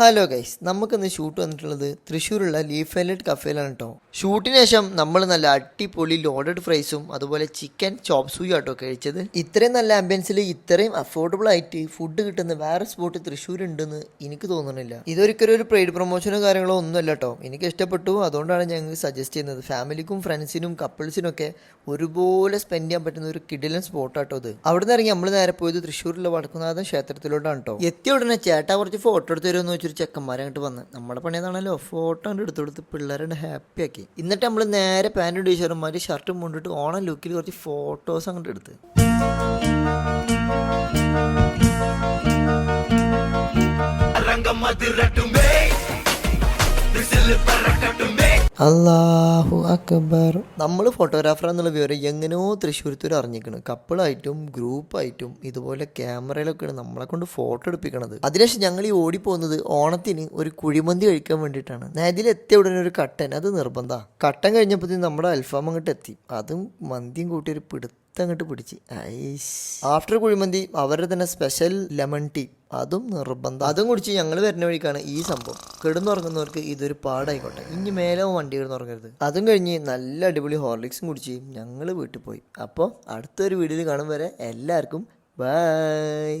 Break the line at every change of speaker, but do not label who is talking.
Hello guys നമുക്കിന്ന് shoot വന്നിട്ടുള്ളത് തൃശ്ശൂരുള്ള leaf highlight കഫേയിലാണ് കേട്ടോ ഷൂട്ടിന് ശേഷം നമ്മൾ നല്ല അടിപൊളി ലോഡഡ് ഫ്രൈസും അതുപോലെ ചിക്കൻ ചോപ്സൂയും ആട്ടോ കഴിച്ചത്. ഇത്രയും നല്ല ആംബിയൻസിൽ ഇത്രയും അഫോർഡബിൾ ആയിട്ട് ഫുഡ് കിട്ടുന്ന വേറെ സ്പോട്ട് തൃശ്ശൂർ ഉണ്ടെന്ന് എനിക്ക് തോന്നുന്നില്ല. ഇതൊരിക്കലും ഒരു പെയ്ഡ് പ്രൊമോഷനോ കാര്യങ്ങളോ ഒന്നുമല്ല കേട്ടോ എനിക്ക് ഇഷ്ടപ്പെട്ടു അതുകൊണ്ടാണ് ഞങ്ങൾക്ക് സജസ്റ്റ് ചെയ്യുന്നത്. ഫാമിലിക്കും ഫ്രണ്ട്സിനും കപ്പിൾസിനും ഒക്കെ ഒരുപോലെ സ്പെൻഡ് ചെയ്യാൻ പറ്റുന്ന ഒരു കിടിലൻ സ്പോട്ട് ആട്ടോ ഇത്. അവിടെ നിന്ന് ഇറങ്ങി നമ്മൾ നേരെ പോയത് തൃശ്ശൂരിലെ വടക്കുനാഥൻ ക്ഷേത്രത്തിലോട്ടാണ് കേട്ടോ എത്തിയ ഉടനെ ചേട്ടാ കുറച്ച് ഫോട്ടോ എടുത്ത് തരുമെന്ന് വെച്ചൊരു ചെക്കന്മാരെ അങ്ങോട്ട് വന്ന്. നമ്മുടെ പണിയതാണല്ലോ. ഫോട്ടോ കണ്ട് എടുത്തു കൊടുത്ത് പിള്ളേരെ ഹാപ്പി ആക്കി. എന്നിട്ട് നമ്മൾ നേരെ പാന്റും ടീഷർട്ടുമാർ ഷർട്ടും കൊണ്ടിട്ട് ഓണം ലുക്കിൽ കുറച്ച് ഫോട്ടോസ് അങ്ങോട്ട് എടുത്ത്. അല്ലാഹു അക്ബർ. നമ്മൾ ഫോട്ടോഗ്രാഫർ എന്നുള്ള വിവരം എങ്ങനെയോ തൃശ്ശൂരത്തൂർ അറിഞ്ഞിരിക്കണം. കപ്പിളായിട്ടും ഗ്രൂപ്പായിട്ടും ഇതുപോലെ ക്യാമറയിലൊക്കെയാണ് നമ്മളെ കൊണ്ട് ഫോട്ടോ എടുപ്പിക്കണത്. അതിനുശേഷം ഞങ്ങൾ ഈ ഓടി പോകുന്നത് ഓണത്തിന് ഒരു കുഴിമന്തി കഴിക്കാൻ വേണ്ടിയിട്ടാണ്. അതിലെത്തിയ ഉടനെ ഒരു കട്ടൻ അത് നിർബന്ധ. കട്ടൻ കഴിഞ്ഞപ്പോഴത്തേക്കും നമ്മുടെ അൽഫാം അങ്ങോട്ട് എത്തി അതും മന്തിയും കൂട്ടി ഒരു പിടുത്തം. അങ്ങോട്ട് പിടിച്ച്. ആഫ്റ്റർ കുഴിമന്തി അവരുടെ തന്നെ സ്പെഷ്യൽ ലെമൺ ടീ അതും നിർബന്ധം. അതും കുടിച്ച് ഞങ്ങൾ വരുന്ന വഴിക്കാണ് ഈ സംഭവം. കിടന്നുറങ്ങുന്നവർക്ക് ഇതൊരു പാടായിക്കോട്ടെ. ഇനി മേലെ വണ്ടി കിടന്നുറങ്ങരുത്. അതും കഴിഞ്ഞ് നല്ല അടിപൊളി ഹോർലിക്സും കുടിച്ച് ഞങ്ങൾ വീട്ടിൽ പോയി. അപ്പോൾ അടുത്തൊരു വീഡിയോയിൽ കാണും വരെ എല്ലാവർക്കും ബൈ.